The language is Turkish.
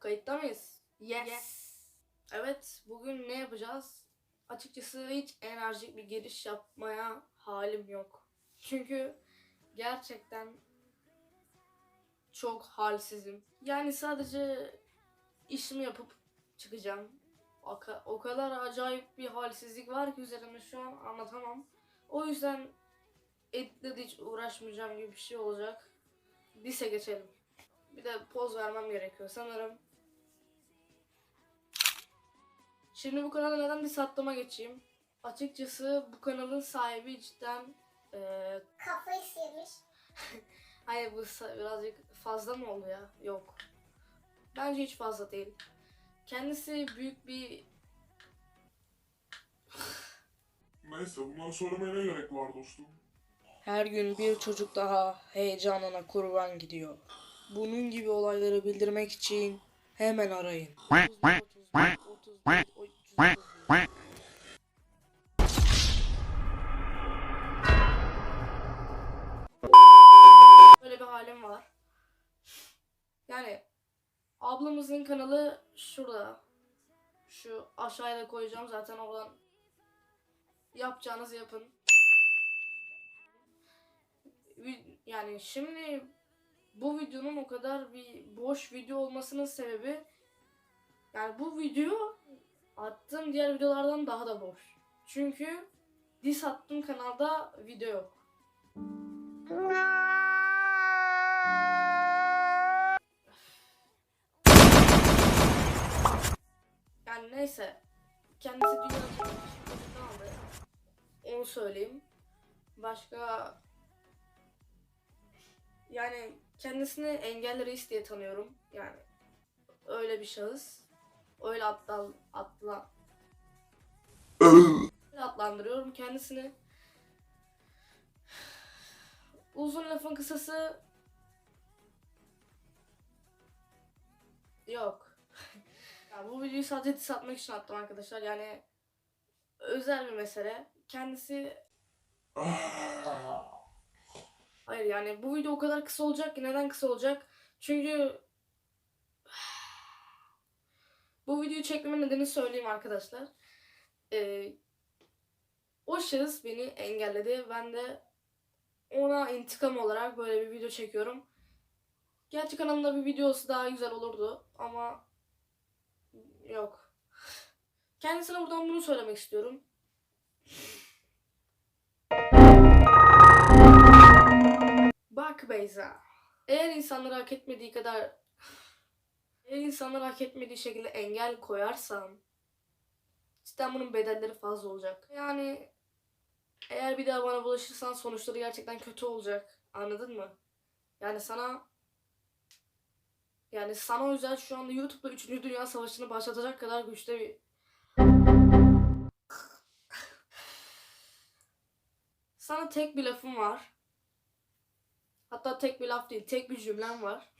Kayıtta mıyız? Yes. Evet, bugün ne yapacağız? Açıkçası hiç enerjik bir giriş yapmaya halim yok. Çünkü gerçekten çok halsizim. Yani sadece işimi yapıp çıkacağım. O, ka- o kadar acayip bir halsizlik var ki üzerimde şu an anlatamam. O yüzden editle de hiç uğraşmayacağım gibi bir şey olacak. Dise geçelim. Bir de poz vermem gerekiyor sanırım. Şimdi bu kanala neden diss atlıma geçeyim? Açıkçası bu kanalın sahibi cidden eee Kafayı sıyırmış. hayır bu birazcık fazla mı oldu ya? Yok. Bence hiç fazla değil. Kendisi büyük bir Neyse bunları söylemeye ne gerek var dostum? Her gün bir çocuk daha heyecanına kurban gidiyor. Bunun gibi olayları bildirmek için hemen arayın. Böyle bir halim var. Yani ablamızın kanalı şurada. Şu aşağıya da koyacağım zaten oradan yapacağınızı yapın. Yani şimdi bu videonun o kadar bir boş video olmasının sebebi yani bu video attığım diğer videolardan daha da boş. Çünkü diss attığım kanalda video yok. Yani neyse kendisi dünya çapında aldı. Onu söyleyeyim. Başka yani kendisini engelli reis diye tanıyorum. Yani öyle bir şahıs. Öyle atlan atla öyle adlandırıyorum kendisini. Uzun lafın kısası yok. ya bu videoyu sadece diss atmak için attım arkadaşlar. Yani özel bir mesele. Kendisi Hayır yani bu video o kadar kısa olacak ki neden kısa olacak? Çünkü bu videoyu çekmemin nedeni söyleyeyim arkadaşlar. Ee, o şahıs beni engelledi. Ben de ona intikam olarak böyle bir video çekiyorum. Gerçi kanalımda bir videosu daha güzel olurdu ama yok. Kendisine buradan bunu söylemek istiyorum. Bak Beyza. Eğer insanları hak etmediği kadar eğer insanları hak etmediği şekilde engel koyarsan cidden bunun bedelleri fazla olacak. Yani eğer bir daha bana bulaşırsan sonuçları gerçekten kötü olacak. Anladın mı? Yani sana yani sana özel şu anda YouTube'da 3. Dünya Savaşı'nı başlatacak kadar güçte bir Sana tek bir lafım var. Hatta tek bir laf değil, tek bir cümlem var.